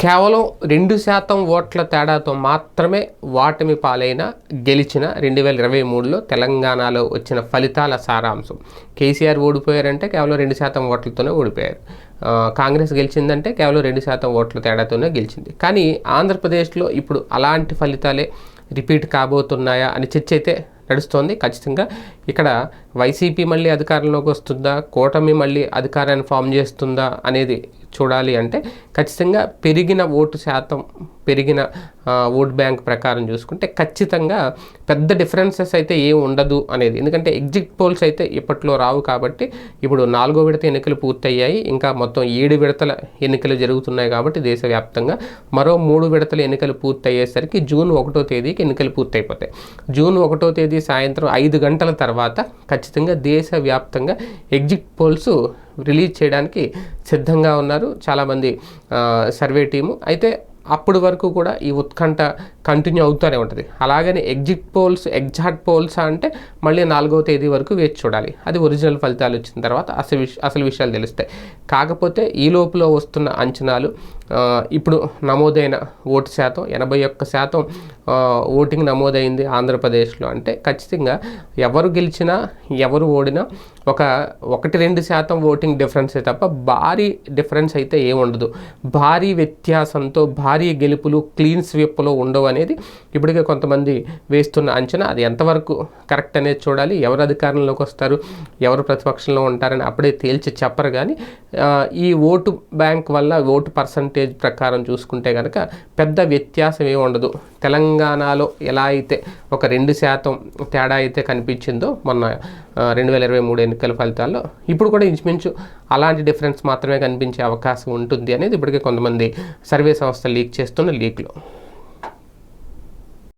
కేవలం రెండు శాతం ఓట్ల తేడాతో మాత్రమే వాటమి పాలైన గెలిచిన రెండు వేల ఇరవై మూడులో తెలంగాణలో వచ్చిన ఫలితాల సారాంశం. కేసీఆర్ ఓడిపోయారంటే కేవలం రెండు శాతం ఓట్లతోనే ఓడిపోయారు. కాంగ్రెస్ గెలిచిందంటే కేవలం రెండు శాతం ఓట్ల తేడాతోనే గెలిచింది. కానీ ఆంధ్రప్రదేశ్లో ఇప్పుడు అలాంటి ఫలితాలే రిపీట్ కాబోతున్నాయా అని చర్చ అయితే నడుస్తోంది. ఖచ్చితంగా ఇక్కడ వైసీపీ మళ్ళీ అధికారంలోకి వస్తుందా? కూటమి మళ్ళీ అధికారాన్ని ఫామ్ చేస్తుందా అనేది చూడాలి అంటే ఖచ్చితంగా పెరిగిన ఓటు శాతం పెరిగిన ఓట్ బ్యాంక్ ప్రకారం చూసుకుంటే ఖచ్చితంగా పెద్ద డిఫరెన్సెస్ అయితే ఏం ఉండదు అనేది. ఎందుకంటే ఎగ్జిట్ పోల్స్ అయితే ఇప్పట్లో రావు కాబట్టి ఇప్పుడు నాలుగో విడత ఎన్నికలు పూర్తయ్యాయి. ఇంకా మొత్తం ఏడు విడతల ఎన్నికలు జరుగుతున్నాయి కాబట్టి దేశవ్యాప్తంగా మరో మూడు విడతల ఎన్నికలు పూర్తయ్యేసరికి జూన్ ఒకటో తేదీకి ఎన్నికలు పూర్తయిపోతాయి. జూన్ ఒకటో తేదీ సాయంత్రం ఐదు గంటల తర్వాత ఖచ్చితంగా దేశవ్యాప్తంగా ఎగ్జిట్ పోల్స్ రిలీజ్ చేయడానికి సిద్ధంగా ఉన్నారు చాలామంది సర్వే టీము. అయితే అప్పటి వరకు కూడా ఈ ఉత్కంఠ కంటిన్యూ అవుతూనే ఉంటుంది. అలాగని ఎగ్జిట్ పోల్స్ ఎగ్జాక్ట్ పోల్స్ అంటే మళ్ళీ నాలుగో తేదీ వరకు వేచి చూడాలి. అది ఒరిజినల్ ఫలితాలు వచ్చిన తర్వాత అసలు విష అసలు విషయాలు తెలుస్తాయి. కాకపోతే ఈ లోపల వస్తున్న అంచనాలు ఇప్పుడు నమోదైన ఓటు శాతం ఎనభై ఒక్క శాతం ఓటింగ్ నమోదైంది ఆంధ్రప్రదేశ్లో. అంటే ఖచ్చితంగా ఎవరు గెలిచినా ఎవరు ఓడినా ఒక ఒకటి రెండు శాతం ఓటింగ్ డిఫరెన్సే తప్ప భారీ డిఫరెన్స్ అయితే ఏముండదు భారీ వ్యత్యాసంతో భారీ గెలుపులు క్లీన్ స్వీప్లో ఉండవు అనేది ఇప్పటికే కొంతమంది వేస్తున్న అంచనా. అది ఎంతవరకు కరెక్ట్ అనేది చూడాలి. ఎవరు అధికారంలోకి వస్తారు ఎవరు ప్రతిపక్షంలో ఉంటారని అప్పుడే తేల్చి చెప్పరు కానీ ఈ ఓటు బ్యాంక్ వల్ల ఓటు పర్సంటేజ్ ప్రకారం చూసుకుంటే కనుక పెద్ద వ్యత్యాసం ఏమి ఉండదు. తెలంగాణలో ఎలా అయితే ఒక రెండు శాతం తేడా అయితే కనిపించిందో మొన్న రెండు వేల ఇరవై మూడు ఎన్నికల ఫలితాల్లో ఇప్పుడు కూడా ఇంచుమించు అలాంటి డిఫరెన్స్ మాత్రమే కనిపించే అవకాశం ఉంటుంది అనేది ఇప్పటికే కొంతమంది సర్వే సంస్థ లీక్ చేస్తున్న లీక్లో.